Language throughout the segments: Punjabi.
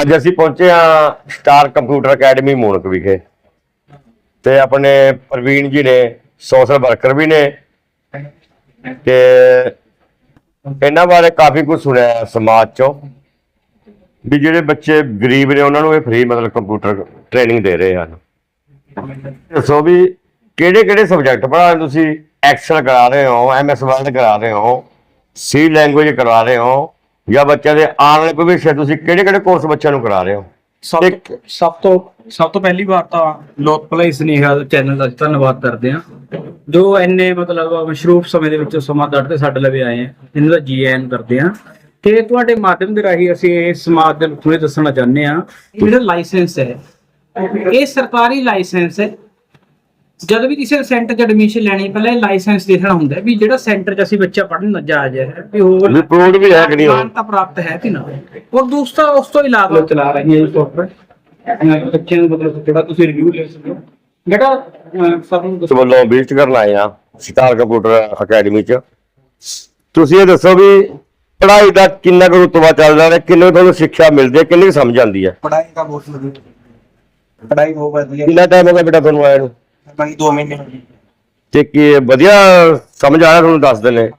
ਅੱਜ ਅਸੀਂ ਪਹੁੰਚੇ ਹਾਂ ਸਟਾਰ ਕੰਪਿਊਟਰ ਅਕੈਡਮੀ ਮੂਨਕ ਵਿਖੇ ਤੇ ਆਪਣੇ ਪ੍ਰਵੀਨ ਜੀ ਨੇ, ਸੋਸ਼ਲ ਵਰਕਰ ਵੀ ਨੇ ਤੇ ਇਹਨਾਂ ਬਾਰੇ ਕਾਫੀ ਕੁਝ ਸੁਣਿਆ ਸਮਾਜ ਚੋਂ ਵੀ ਜਿਹੜੇ ਬੱਚੇ ਗਰੀਬ ਨੇ, ਉਹਨਾਂ ਨੂੰ ਇਹ ਫ੍ਰੀ ਮਤਲਬ ਕੰਪਿਊਟਰ ਟ੍ਰੇਨਿੰਗ ਦੇ ਰਹੇ ਹਨ। ਦੱਸੋ ਵੀ ਕਿਹੜੇ ਕਿਹੜੇ ਸਬਜੈਕਟ ਪੜ੍ਹਾ ਰਹੇ ਤੁਸੀਂ? ਐਕਸਲ ਕਰਾ ਰਹੇ ਹੋ ਐਮਐਸ ਵਰਡ ਕਰਾ ਰਹੇ ਹੋ ਸੀ ਲੈਂਗੁਏਜ ਕਰਵਾ ਰਹੇ ਹੋ ਜਾਂ ਬੱਚਿਆਂ ਦੇ ਆਉਣ ਵਾਲੇ ਭਵਿੱਖ ਤੁਸੀਂ ਕਿਹੜੇ ਕਿਹੜੇ ਕੋਰਸ ਬੱਚਿਆਂ ਨੂੰ ਕਰਾ ਰਹੇ ਹੋ? ਸਭ ਸਭ ਤੋਂ ਸਭ ਤੋਂ ਪਹਿਲੀ ਵਾਰ ਤਾਂ ਲੋਕ ਭਲਾਈ ਸਨੇਹਾ ਚੈਨਲ ਦਾ ਧੰਨਵਾਦ ਕਰਦੇ ਹਾਂ। ਜੋ ਐਨੇ ਮਤਲਬ ਮਸ਼ਰੂਫ ਸਮੇਂ ਦੇ ਵਿੱਚ ਸਮਾਂ ਕੱਢ ਕੇ ਸਾਡੇ ਲਵੇ ਆਏ ਆ ਇਹਨਾਂ ਦਾ ਜੀ ਐਨ ਕਰਦੇ ਹਾਂ। ਤੇ ਤੁਹਾਡੇ ਮਾਧਿਅਮ ਦੇ ਰਾਹੀਂ ਅਸੀਂ ਇਹ ਸਮਾਜ ਦੇ ਨੂੰ ਇਹ ਦੱਸਣਾ ਚਾਹੁੰਦੇ ਕਿ ਜਿਹੜਾ ਲਾਇਸੈਂਸ ਹੈ ਇਹ ਸਰਕਾਰੀ ਲਾਇਸੈਂਸ ਹੈ ਜਦ ਵੀ ਕਿਸੇ ਸੈਂਟਰ 'ਚ ਐਡਮਿਸ਼ਨ ਲੈਣੀ ਪਹਿਲਾਂ ਇਹ ਲਾਇਸੈਂਸ ਦੇਖਣਾ ਹੁੰਦਾ ਵੀ ਜਿਹੜਾ ਸੈਂਟਰ 'ਚ ਅਸੀਂ ਬੱਚਾ ਪੜ੍ਹਨ ਜਾ ਰਿਹਾ ਹੈ ਵੀ ਉਹ ਵੀ ਪ੍ਰੂਵਡ ਵੀ ਹੈ ਕਿ ਨਹੀਂ ਉਹ? ਮਾਨਤਾ ਪ੍ਰਾਪਤ ਹੈ ਕਿ ਨਾ? ਔਰ ਦੂਸਰਾ ਉਸ ਤੋਂ ਇਲਾਵਾ ਚਲਾ ਰਹੀ ਹੈ ਸੌਫਟਵੇਅਰ ਬੱਚਿਆਂ ਨੂੰ ਮਤਲਬ ਜਿਹੜਾ ਤੁਸੀਂ ਰਿਵਿਊ ਲੈ ਸਕਦੇ ਹੋ। ਅਹ, ਸਾਨੂੰ ਵੱਲੋਂ ਵਿਜ਼ਿਟ ਕਰਨ ਆਏ ਆ ਸਟਾਰ ਕੰਪਿਊਟਰ ਅਕੈਡਮੀ ਚ। ਤੁਸੀਂ ਇਹ ਦੱਸੋ ਵੀ ਪੜ੍ਹਾਈ ਦਾ ਕਿੰਨਾ ਕੁ ਰੁਤਬਾ ਚੱਲਦਾ ਹੈ ਕਿੰਨੇ ਤੁਹਾਨੂੰ ਸਿੱਖਿਆ ਮਿਲਦੀ ਹੈ ਕਿੰਨੀ ਸਮਝ ਆਉਂਦੀ ਹੈ? ਪੜਾਈ ਦਾ ਬਹੁਤ ਵਧੀਆ। ਪੜਾਈ ਬਹੁਤ ਵਧੀਆ। ਕਿੰਨਾ ਟਾਈਮ ਹੋ ਗਿਆ ਬੇਟਾ ਤੁਹਾਨੂੰ ਆਇਆ ਨੂੰ? ਬਾਕੀ 2 ਮਹੀਨੇ ਹੋ ਗਏ। ਤੇ ਕੀ ਵਧੀਆ ਸਮਝ ਆਇਆ ਤੁਹਾਨੂੰ ਦੱਸ ਦਿੰਦੇ?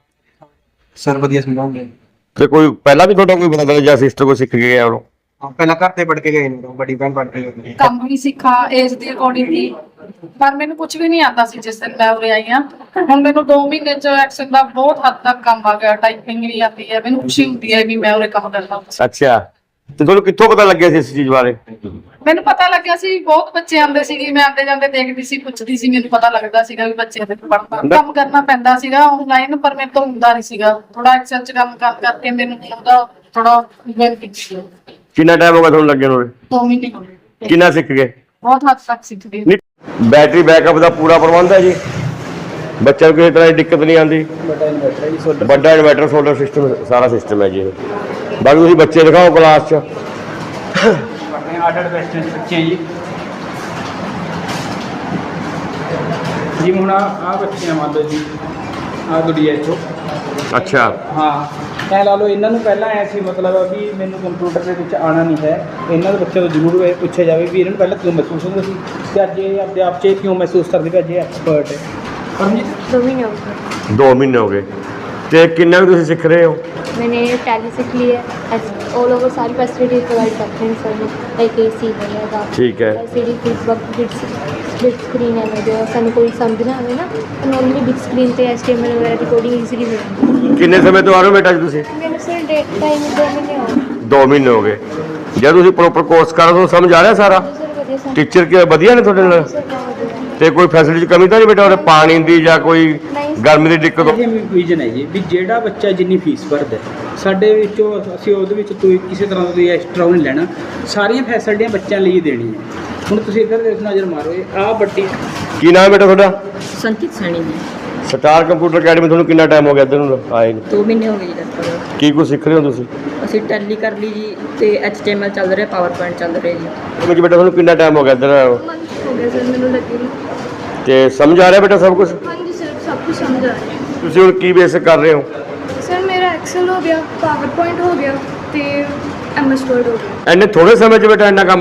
ਸਰ ਵਧੀਆ ਸਮਝਾਉਂਗੇ ਤੇ ਕੋਈ ਪਹਿਲਾਂ ਵੀ ਤੁਹਾਡਾ ਕੋਈ ਬ੍ਰਦਰ ਜਾਂ ਸਿਸਟਰ ਕੋਈ ਸਿੱਖ ਕੇ ਗਿਆ ਉਹਨੂੰ ਹਾਂ ਪਹਿਲਾਂ ਘਰ ਤੇ ਪੜ ਕੇ ਗਏ ਨੇ ਬੜੀ ਭੈਣ ਪੜ ਕੇ ਗਈ ਕੰਮ ਵੀ ਸਿੱਖਾ ਏਜ ਦੇ ਅਕੋਰਡਿੰਗ ਹੀ ਪਰ ਮੈਨੂੰ ਕੁਝ ਵੀ ਨਹੀਂ ਆਉਂਦਾ ਸੀ ਜਿਸ ਦਿਨ ਮੈਂ ਉਰੇ ਆਈ ਹਾਂ। ਹੁਣ ਮੈਨੂੰ 2 ਮਹੀਨੇ ਚ ਐਕਸਲ ਦਾ ਬਹੁਤ ਹੱਦ ਤੱਕ ਕੰਮ ਆ ਗਿਆ ਟਾਈਪਿੰਗ ਵੀ ਆਉਂਦੀ ਹੈ ਮੈਨੂੰ ਖੁਸ਼ੀ ਹੁੰਦੀ ਹੈ ਵੀ ਮੈਂ ਉਰੇ ਕੰਮ ਕਰਦਾ ਅੱਛਾ। ਤੇ ਤੁਹਾਨੂੰ ਕਿੱਥੋਂ ਪਤਾ ਲੱਗਿਆ ਸੀ ਇਸ ਚੀਜ਼ ਬਾਰੇ? ਮੈਨੂੰ ਪਤਾ ਲੱਗਿਆ ਸੀ ਬਹੁਤ ਬੱਚੇ ਆਉਂਦੇ ਸੀਗੇ ਮੈਂ ਆਉਂਦੇ ਜਾਂਦੇ ਦੇਖਦੀ ਸੀ ਪੁੱਛਦੀ ਸੀ ਮੈਨੂੰ ਪਤਾ ਲੱਗਦਾ ਸੀਗਾ ਵੀ ਬੱਚੇ ਦੇ ਪੜ੍ਹਨਾ ਕੰਮ ਕਰਨਾ ਪੈਂਦਾ ਸੀਗਾ ਆਨਲਾਈਨ ਪਰ ਮੇਰੇ ਤੋਂ ਹੁੰਦਾ ਨਹੀਂ ਸੀਗਾ। ਥੋੜਾ ਐਕਸਲ ਚ ਕੰਮ ਕਰ ਕਰਕੇ ਮੈਨੂੰ ਉਹਦਾ ਥੋੜਾ ਬੈਨੀਫਿਟ ਸੀ। ਕਿੰਨਾ ਟਾਈਮ ਹੋ ਗਿਆ ਤੁਹਾਨੂੰ ਲੱਗੇ ਨੂੰ ਉਰੇ? ਦੋ ਮਹੀਨੇ ਹੋ ਗਏ। ਕਿੰਨਾ ਸਿੱਖ ਗਏ? ਬਹੁਤ ਹੱਦ ਤੱਕ ਸਿੱਖ ਗਈ ਨਹੀਂ ਬੈਟਰੀ ਬੈਕਅਪ ਦਾ ਪੂਰਾ ਪ੍ਰਬੰਧ ਹੈ ਜੀ। ਬੱਚਿਆਂ ਨੂੰ ਕਿਸੇ ਤਰ੍ਹਾਂ ਦੀ ਦਿੱਕਤ ਨਹੀਂ ਆਉਂਦੀ। ਵੱਡਾ ਇਨਵਰਟਰ ਸੋਲਰ ਸਿਸਟਮ ਸਾਰਾ ਸਿਸਟਮ ਹੈ ਜੀ ਇਹ। ਬਾਕੀ ਤੁਸੀਂ ਬੱਚੇ ਦਿਖਾਓ ਕਲਾਸ 'ਚ। ਆਪਣੇ ਆਰਡਰ ਵੈਸਟਰਨ ਬੱਚੇ ਜੀ ਜੀ ਹੁਣ ਆ ਬੱਚੇ ਆ ਮੰਨ ਲਓ ਜੀ ਆ ਗੁੜੀਆ ਚੋ ਅੱਛਾ ਹਾਂ ਐ ਲਾ ਲਓ ਇਹਨਾਂ ਨੂੰ ਪਹਿਲਾਂ ਐ ਸੀ ਮਤਲਬ ਵੀ ਮੈਨੂੰ ਕੰਪਿਊਟਰ ਦੇ ਵਿੱਚ ਆਣਾ ਨਹੀਂ ਹੈ ਇਹਨਾਂ ਦੇ ਬੱਚਿਆਂ ਤੋਂ ਜ਼ਰੂਰ ਇਹ ਪੁੱਛਿਆ ਜਾਵੇ ਵੀ ਇਹਨਾਂ ਨੂੰ ਪਹਿਲਾਂ ਕਿਉਂ ਮਹਿਸੂਸ ਹੁੰਦਾ ਸੀ ਤੇ ਅੱਜ ਇਹ ਆਪਣੇ ਆਪ 'ਚ ਇਹ ਕਿਉਂ ਮਹਿਸੂਸ ਕਰਦੇ ਵੀ ਅੱਜ ਇਹ ਐਕਸਪਰਟ ਹੈ ਪਰਮਜੀਤ दो महीने हो गए 2 ਮਹੀਨੇ ਹੋ ਗਏ ਤੇ ਕਿੰਨਾ ਕੁ ਤੁਸੀਂ ਸਿੱਖ ਰਹੇ ਹੋ मैंने टैली सीख ली है ऑल ओवर सारी फैसिलिटीज प्रोवाइड करते हैं सर लाइक ए सी वगैरह ਠੀਕ ਹੈ L C D fit fit split screen है जो सानू कोई समझ ना आवे ना नॉर्मली बिग स्क्रीन पे एच टी एम एल वगैरह की कोडिंग ईजिली हो जाती है ਕਿੰਨੇ ਸਮੇਂ ਤੋਂ ਆ ਰਹੇ ਹੋ ਬੇਟਾ ਜੀ ਤੁਸੀਂ मेरे सर डेट टाइम दो महीने हो गए 2 ਮਹੀਨੇ ਹੋ ਗਏ ਜੇ ਤੁਸੀਂ ਪ੍ਰੋਪਰ ਕੋਰਸ ਕਰ ਰਹੇ ਹੋ ਸਮਝ ਆ ਰਿਹਾ ਸਾਰਾ सर वधिया सर ਟੀਚਰ ਕਿ ਵਧੀਆ ਨੇ ਤੁਹਾਡੇ ਨਾਲ सर बहुत वधिया ਤੇ ਕੋਈ ਫੈਸਿਲਿਟੀ ਕਮੀ ਤਾਂ ਨਹੀਂ ਬੇਟਾ ਉਹਦੇ ਪਾਣੀ ਦੀ ਜਾਂ ਕੋਈ ਨਹੀਂ। ਗਰਮੀ ਦੀ ਦਿੱਕਤ ਇਹ ਵਿਜ਼ਨ ਹੈ ਜੀ ਵੀ ਜਿਹੜਾ ਬੱਚਾ ਜਿੰਨੀ ਫੀਸ ਭਰਦਾ ਹੈ, ਸਾਡੇ ਵਿੱਚੋਂ ਅਸੀਂ ਉਹਦੇ ਵਿੱਚ ਕੋਈ ਕਿਸੇ ਤਰ੍ਹਾਂ ਦਾ ਕੋਈ ਐਕਸਟਰਾ ਨਹੀਂ ਲੈਣਾ ਸਾਰੀਆਂ ਫੈਸਿਲਿਟੀਆਂ ਬੱਚਿਆਂ ਲਈ ਹੀ ਦੇਣੀਆਂ ਹੁਣ ਤੁਸੀਂ ਇੱਧਰ ਦੇਖ ਨਜ਼ਰ ਮਾਰੋ ਇਹ ਆਹ ਵੱਡੀ ਕੀ ਨਾਮ ਹੈ ਬੇਟਾ ਤੁਹਾਡਾ ਸੰਕਿਤ ਸੈਣੀ ਜੀ ਸਟਾਰ ਕੰਪਿਊਟਰ ਅਕੈਡਮੀ ਤੁਹਾਨੂੰ ਕਿੰਨਾ ਟਾਈਮ ਹੋ ਗਿਆ ਇੱਧਰ ਨੂੰ ਆਏ ਨੂੰ ਦੋ ਮਹੀਨੇ ਹੋ ਗਏ ਜੀ ਲਗਭਗ ਕੀ ਕੁਝ ਸਿੱਖ ਰਹੇ ਹੋ ਤੁਸੀਂ ਅਸੀਂ ਟੈਲੀ ਕਰ ਲਈ ਜੀ ਤੇ HTML ਚੱਲ ਰਿਹਾ ਪਾਵਰ ਪੁਆਇੰਟ ਚੱਲ ਰਿਹਾ ਜੀ ਵਿੱਚ ਬੇਟਾ ਤੁਹਾਨੂੰ ਕਿੰਨਾ ਟਾਈਮ ਹੋ ਗਿਆ ਇੱਧਰ मंथ हो गया सर मैंने लगी ਤੇ ਸਮਝ ਆ ਰਿਹਾ ਬੇਟਾ ਸਭ ਕੁਝ ਹਾਂਜੀ ਸਰ ਸਭ ਕੁਝ ਸਮਝ ਆ ਰਿਹਾ। ਤੁਸੀਂ ਹੁਣ ਕੀ ਬੇਸਿਕ ਕਰ ਰਹੇ ਹੋ? ਸਰ ਮੇਰਾ ਐਕਸਲ ਹੋ ਗਿਆ ਪਾਵਰਪੁਆਇੰਟ ਹੋ ਗਿਆ ਤੇ ਐਮਐਸ ਵਰਡ ਹੋ ਗਿਆ। ਐਨੇ ਥੋੜੇ ਸਮੇਂ 'ਚ ਬੇਟਾ ਇੰਨਾ ਕੰਮ